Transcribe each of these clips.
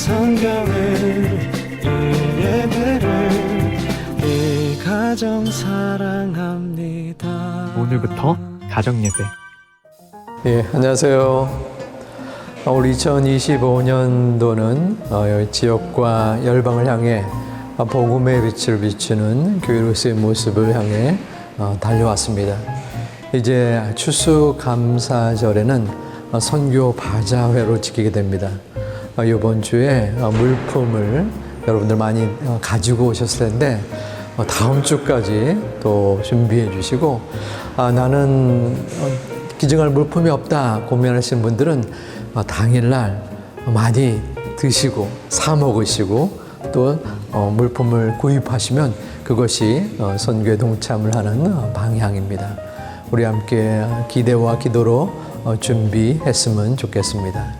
성경을 이 예배를 이 가정 사랑합니다 오늘부터 가정 예배. 예, 안녕하세요. 어, 우리 2025년도는 어, 지역과 열방을 향해 어, 복음의 빛을 비추는 교회로서의 모습을 향해 어, 달려왔습니다. 이제 추수 감사절에는 어, 선교 바자회로 지키게 됩니다. 어, 이번 주에 어, 물품을 여러분들 많이 어, 가지고 오셨을 텐데 어, 다음 주까지 또 준비해 주시고 아, 나는 어, 기증할 물품이 없다 고민하시는 분들은 어, 당일날 많이 드시고 사 먹으시고 또 어, 물품을 구입하시면 그것이 어, 선교에 동참을 하는 어, 방향입니다. 우리 함께 기대와 기도로 어, 준비했으면 좋겠습니다.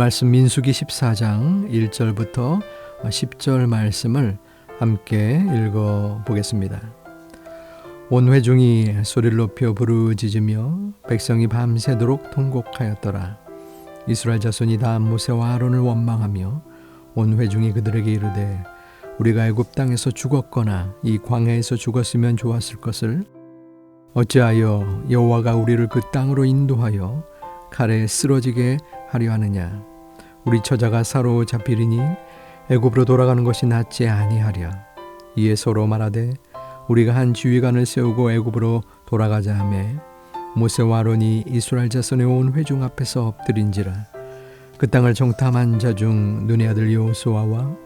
말씀 민수기 14장 1절부터 10절 말씀을 함께 읽어 보겠습니다. 온 회중이 소리를 높여 부르짖으며 백성이 밤새도록 통곡하였더라. 이스라엘 자손이 다 모세와 아론을 원망하며 온 회중이 그들에게 이르되 우리가 애굽 땅에서 죽었거나 이 광야에서 죽었으면 좋았을 것을 어찌하여 여호와가 우리를 그 땅으로 인도하여 칼에 쓰러지게 하려 하느냐 우리 처자가 사로잡히리니 애굽으로 돌아가는 것이 낫지 아니하랴. 이에 서로 말하되 우리가 한 지휘관을 세우고 애굽으로 돌아가자 하매 모세와 아론이 이스라엘 자손의 온 회중 앞에서 엎드린지라. 그 땅을 정탐한 자 중 눈의 아들 여호수아와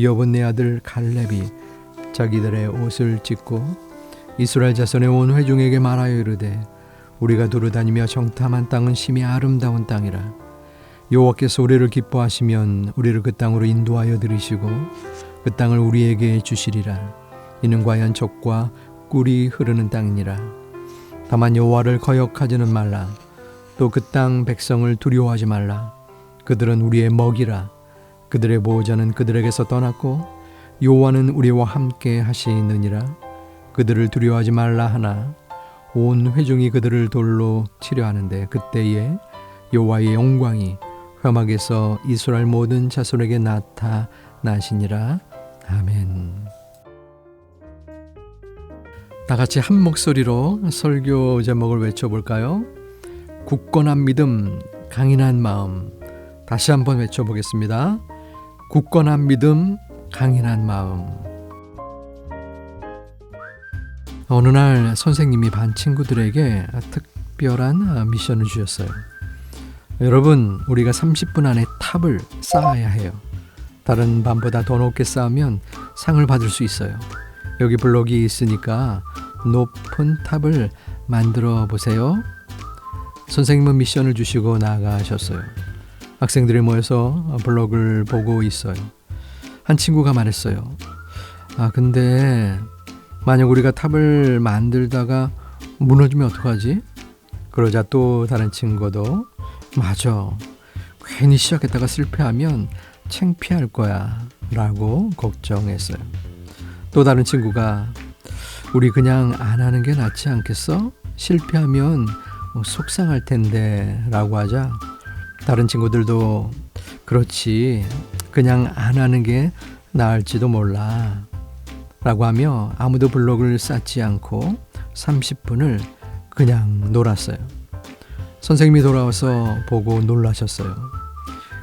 여분네 아들 갈렙이 자기들의 옷을 찢고 이스라엘 자손의 온 회중에게 말하여 이르되 우리가 두루 다니며 정탐한 땅은 심히 아름다운 땅이라 여호와께서 우리를 기뻐하시면 우리를 그 땅으로 인도하여 들이시고 그 땅을 우리에게 주시리라. 이는 과연 적과 꿀이 흐르는 땅이니라. 다만 여호와를 거역하지는 말라. 또 그 땅 백성을 두려워하지 말라. 그들은 우리의 먹이라. 그들의 보호자는 그들에게서 떠났고 여호와는 우리와 함께 하시느니라. 그들을 두려워하지 말라 하나 온 회중이 그들을 돌로 치려하는데 그때에 여호와의 영광이 회막에서 이스라엘 모든 자손에게 나타나시니라 아멘. 다 같이 한 목소리로 설교 제목을 외쳐볼까요? 굳건한 믿음, 강인한 마음. 다시 한번 외쳐보겠습니다. 굳건한 믿음, 강인한 마음. 어느 날 선생님이 반 친구들에게 특별한 미션을 주셨어요. 여러분, 우리가 30분 안에 탑을 쌓아야 해요. 다른 반보다 더 높게 쌓으면 상을 받을 수 있어요. 여기 블록이 있으니까 높은 탑을 만들어 보세요. 선생님은 미션을 주시고 나가셨어요. 학생들이 모여서 블록을 보고 있어요. 한 친구가 말했어요. 아, 근데 만약 우리가 탑을 만들다가 무너지면 어떡하지? 그러자 또 다른 친구도 맞아. 괜히 시작했다가 실패하면 창피할 거야. 라고 걱정했어요. 또 다른 친구가 우리 그냥 안 하는 게 낫지 않겠어? 실패하면 뭐 속상할 텐데 라고 하자 다른 친구들도 그렇지 그냥 안 하는 게 나을지도 몰라 라고 하며 아무도 블록을 쌓지 않고 30분을 그냥 놀았어요. 선생님이 돌아와서 보고 놀라셨어요.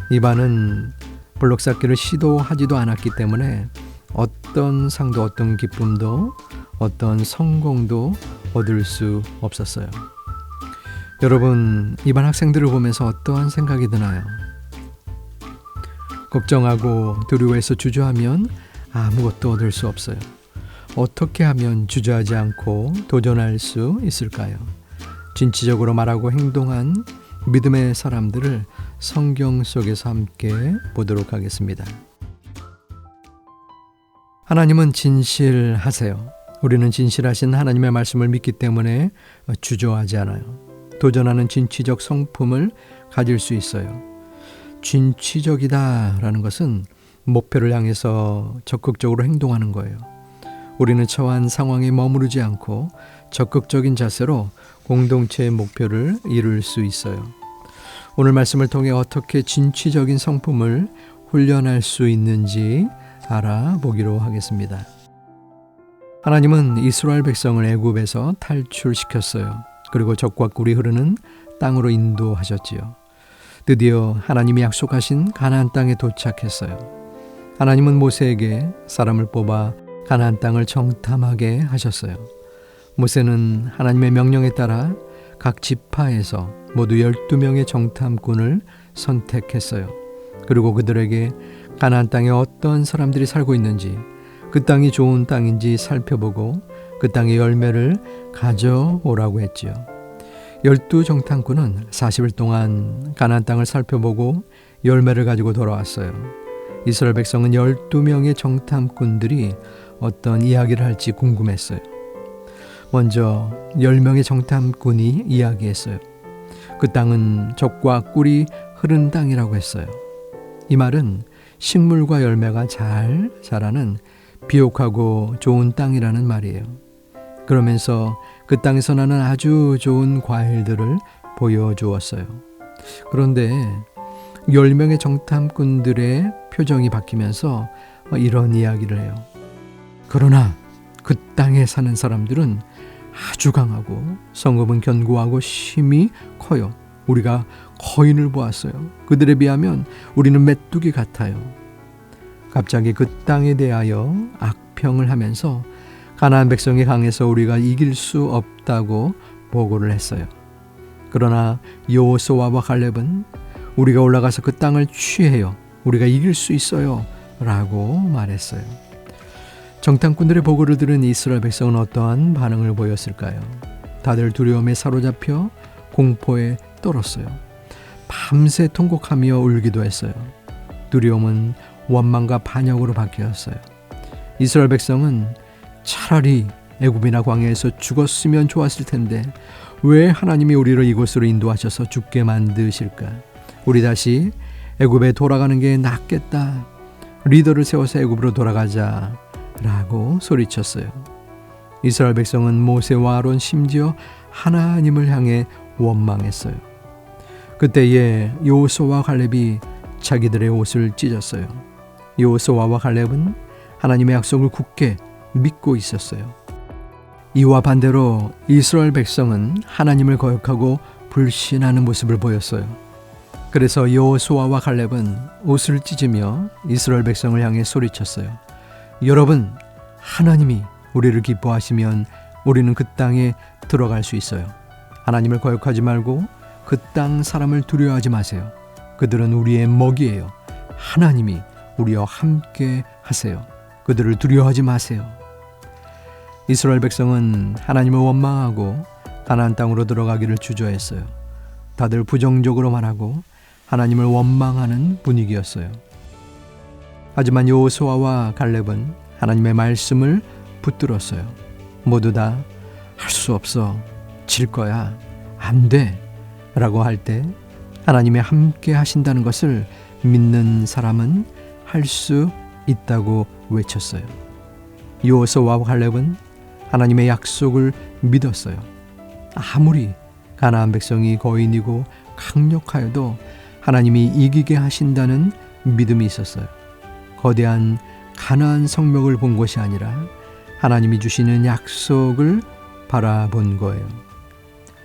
이 반은 블록 쌓기를 시도하지도 않았기 때문에 어떤 상도 어떤 기쁨도 어떤 성공도 얻을 수 없었어요. 여러분, 이반 학생들을 보면서 어떠한 생각이 드나요? 걱정하고 두려워해서 주저하면 아무것도 얻을 수 없어요. 어떻게 하면 주저하지 않고 도전할 수 있을까요? 진취적으로 말하고 행동한 믿음의 사람들을 성경 속에서 함께 보도록 하겠습니다. 하나님은 진실하세요. 우리는 진실하신 하나님의 말씀을 믿기 때문에 주저하지 않아요. 도전하는 진취적 성품을 가질 수 있어요. 진취적이다라는 것은 목표를 향해서 적극적으로 행동하는 거예요. 우리는 처한 상황에 머무르지 않고 적극적인 자세로 공동체의 목표를 이룰 수 있어요. 오늘 말씀을 통해 어떻게 진취적인 성품을 훈련할 수 있는지 알아보기로 하겠습니다. 하나님은 이스라엘 백성을 애굽에서 탈출시켰어요. 그리고 적과 꿀이 흐르는 땅으로 인도하셨지요. 드디어 하나님이 약속하신 가나안 땅에 도착했어요. 하나님은 모세에게 사람을 뽑아 가나안 땅을 정탐하게 하셨어요. 모세는 하나님의 명령에 따라 각 지파에서 모두 12명의 정탐꾼을 선택했어요. 그리고 그들에게 가나안 땅에 어떤 사람들이 살고 있는지 그 땅이 좋은 땅인지 살펴보고 그 땅의 열매를 가져오라고 했지요. 열두 정탐꾼은 40일 동안 가나안 땅을 살펴보고 열매를 가지고 돌아왔어요. 이스라엘 백성은 12명의 정탐꾼들이 어떤 이야기를 할지 궁금했어요. 먼저 10명의 정탐꾼이 이야기했어요. 그 땅은 적과 꿀이 흐른 땅이라고 했어요. 이 말은 식물과 열매가 잘 자라는 비옥하고 좋은 땅이라는 말이에요. 그러면서 그 땅에서 나는 아주 좋은 과일들을 보여주었어요. 그런데 10명의 정탐꾼들의 표정이 바뀌면서 이런 이야기를 해요. 그러나 그 땅에 사는 사람들은 아주 강하고 성읍은 견고하고 힘이 커요. 우리가 거인을 보았어요. 그들에 비하면 우리는 메뚜기 같아요. 갑자기 그 땅에 대하여 악평을 하면서 가나안 백성이 강해서 우리가 이길 수 없다고 보고를 했어요. 그러나 여호수아와 갈렙은 우리가 올라가서 그 땅을 취해요. 우리가 이길 수 있어요. 라고 말했어요. 정탐꾼들의 보고를 들은 이스라엘 백성은 어떠한 반응을 보였을까요? 다들 두려움에 사로잡혀 공포에 떨었어요. 밤새 통곡하며 울기도 했어요. 두려움은 원망과 반역으로 바뀌었어요. 이스라엘 백성은 차라리 애굽이나 광야에서 죽었으면 좋았을 텐데 왜 하나님이 우리를 이곳으로 인도하셔서 죽게 만드실까? 우리 다시 애굽에 돌아가는 게 낫겠다. 리더를 세워서 애굽으로 돌아가자. 라고 소리쳤어요. 이스라엘 백성은 모세와 아론 심지어 하나님을 향해 원망했어요. 그때에 요호수아와 갈렙이 자기들의 옷을 찢었어요. 요호수아와 갈렙은 하나님의 약속을 굳게 믿고 있었어요. 이와 반대로 이스라엘 백성은 하나님을 거역하고 불신하는 모습을 보였어요. 그래서 여호수아와 갈렙은 옷을 찢으며 이스라엘 백성을 향해 소리쳤어요. 여러분, 하나님이 우리를 기뻐하시면 우리는 그 땅에 들어갈 수 있어요. 하나님을 거역하지 말고 그 땅 사람을 두려워하지 마세요. 그들은 우리의 먹이에요. 하나님이 우리와 함께 하세요. 그들을 두려워하지 마세요. 이스라엘 백성은 하나님을 원망하고 가나안 땅으로 들어가기를 주저했어요. 다들 부정적으로 말하고 하나님을 원망하는 분위기였어요. 하지만 여호수아와 갈렙은 하나님의 말씀을 붙들었어요. 모두 다 할 수 없어. 질 거야. 안 돼. 라고 할 때 하나님이 함께 하신다는 것을 믿는 사람은 할 수 있다고 외쳤어요. 여호수아와 갈렙은 하나님의 약속을 믿었어요. 아무리 가나안 백성이 거인이고 강력하여도 하나님이 이기게 하신다는 믿음이 있었어요. 거대한 가나안 성벽을 본 것이 아니라 하나님이 주시는 약속을 바라본 거예요.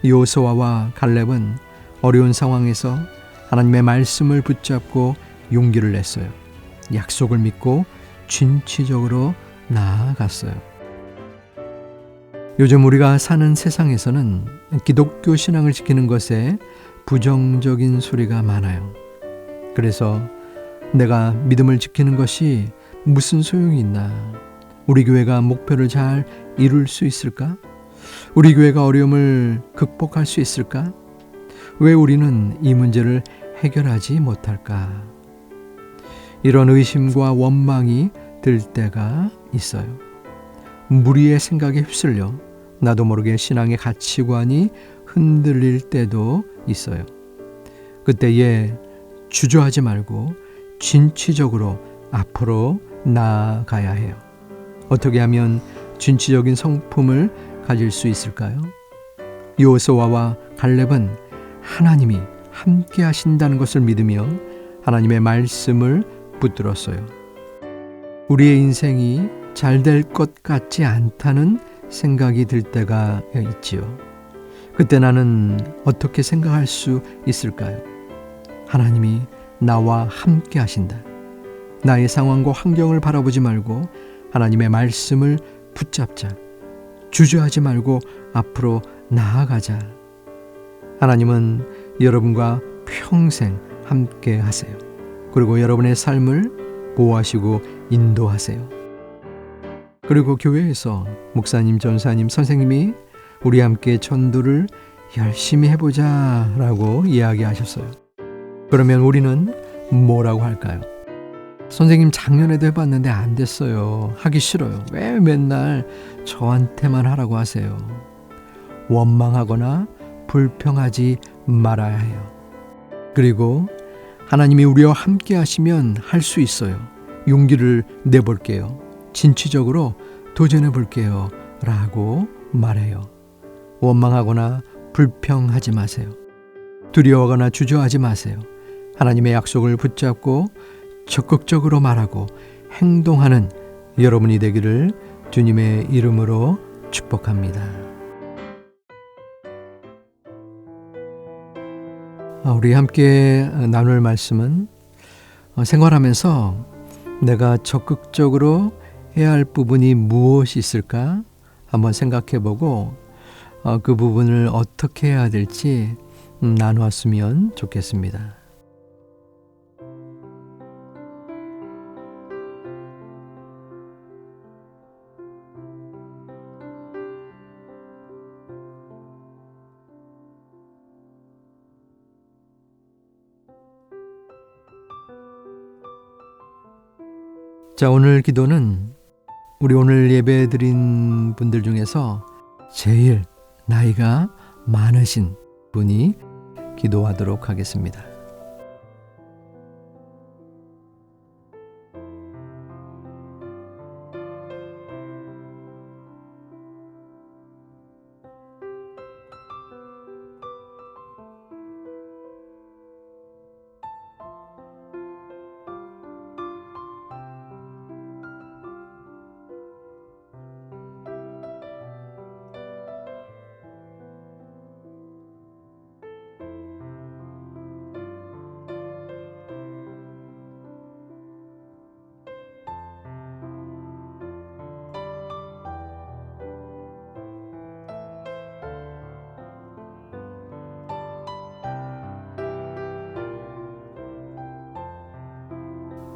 요소아와 갈렙은 어려운 상황에서 하나님의 말씀을 붙잡고 용기를 냈어요. 약속을 믿고 진취적으로 나아갔어요. 요즘 우리가 사는 세상에서는 기독교 신앙을 지키는 것에 부정적인 소리가 많아요. 그래서 내가 믿음을 지키는 것이 무슨 소용이 있나? 우리 교회가 목표를 잘 이룰 수 있을까? 우리 교회가 어려움을 극복할 수 있을까? 왜 우리는 이 문제를 해결하지 못할까? 이런 의심과 원망이 들 때가 있어요. 무리의 생각에 휩쓸려 나도 모르게 신앙의 가치관이 흔들릴 때도 있어요. 그때에 주저하지 말고 진취적으로 앞으로 나아가야 해요. 어떻게 하면 진취적인 성품을 가질 수 있을까요? 요소와와 갈렙은 하나님이 함께 하신다는 것을 믿으며 하나님의 말씀을 붙들었어요. 우리의 인생이 잘 될 것 같지 않다는 생각이 들 때가 있지요. 그때 나는 어떻게 생각할 수 있을까요? 하나님이 나와 함께 하신다. 나의 상황과 환경을 바라보지 말고 하나님의 말씀을 붙잡자. 주저하지 말고 앞으로 나아가자. 하나님은 여러분과 평생 함께 하세요. 그리고 여러분의 삶을 보호하시고 인도하세요. 그리고 교회에서 목사님, 전사님, 선생님이 우리 함께 전도를 열심히 해보자 라고 이야기하셨어요. 그러면 우리는 뭐라고 할까요? 선생님 작년에도 해봤는데 안 됐어요. 하기 싫어요. 왜 맨날 저한테만 하라고 하세요? 원망하거나 불평하지 말아야 해요. 그리고 하나님이 우리와 함께 하시면 할 수 있어요. 용기를 내볼게요. 진취적으로 도전해 볼게요. 라고 말해요. 원망하거나 불평하지 마세요. 두려워하거나 주저하지 마세요. 하나님의 약속을 붙잡고 적극적으로 말하고 행동하는 여러분이 되기를 주님의 이름으로 축복합니다. 아, 우리 함께 나눌 말씀은 어, 생활하면서 내가 적극적으로 해야 할 부분이 무엇이 있을까 한번 생각해 보고 어, 그 부분을 어떻게 해야 될지 음, 나누었으면 좋겠습니다. 자, 오늘 기도는 우리 오늘 예배 드린 분들 중에서 제일 나이가 많으신 분이 기도하도록 하겠습니다.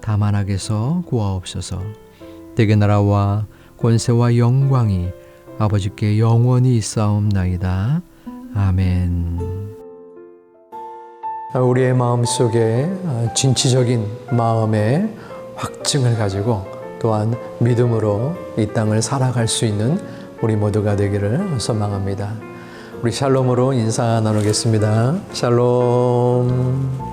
다만 악에서 구하옵소서. 대개 나라와 권세와 영광이 아버지께 영원히 있사옵나이다. 아멘. 우리의 마음 속에 진취적인 마음의 확증을 가지고 또한 믿음으로 이 땅을 살아갈 수 있는 우리 모두가 되기를 소망합니다. 우리 샬롬으로 인사 나누겠습니다. 샬롬.